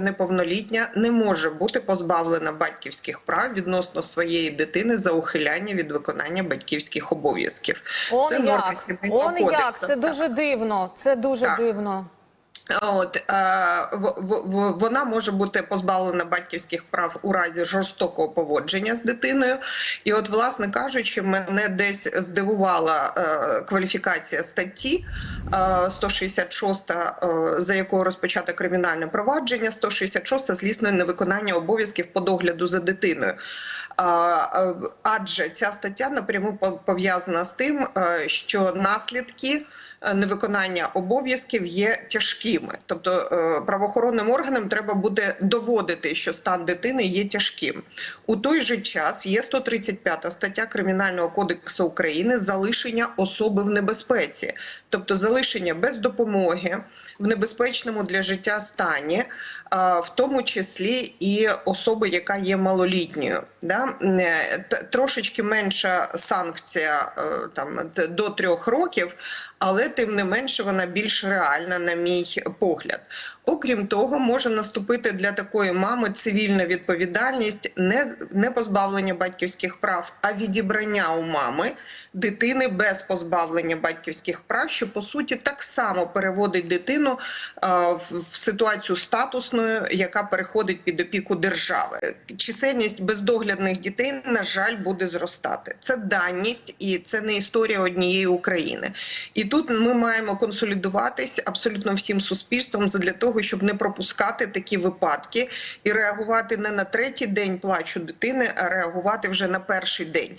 неповнолітня не може бути позбавлена батьківських прав відносно своєї дитини за ухиляння від виконання батьківських обов'язків. Он Це норми як, сімейного он як, це дуже дивно. Це дуже Так. дивно. От е, вона може бути позбавлена батьківських прав у разі жорстокого поводження з дитиною. І, от, власне кажучи, мене десь здивувала е, кваліфікація статті е, 166, е, за якою розпочато кримінальне провадження, 166 злісне невиконання обов'язків по догляду за дитиною. Адже ця стаття напряму пов- пов'язана з тим, що наслідки невиконання обов'язків є тяжкими. Тобто е, правоохоронним органам треба буде доводити, що стан дитини є тяжким. У той же час є 135 стаття Кримінального кодексу України залишення особи в небезпеці, тобто залишення без допомоги в небезпечному для життя стані, е, в тому числі і особи, яка є малолітньою. Да? Е, Трошечки менша санкція там до трьох років, але тим не менше вона більш реальна, на мій погляд. Окрім того, може наступити для такої мами цивільна відповідальність не, не позбавлення батьківських прав, а відібрання у мами дитини без позбавлення батьківських прав, що по суті так само переводить дитину е, в, ситуацію статусної, яка переходить під опіку держави. Чисельність бездоглядних дітей, на жаль, буде зростати. Це даність і це не історія однієї України. І тут ми маємо консолідуватись абсолютно всім суспільством для того, щоб не пропускати такі випадки і реагувати не на третій день плачу дитини, а реагувати вже на перший день.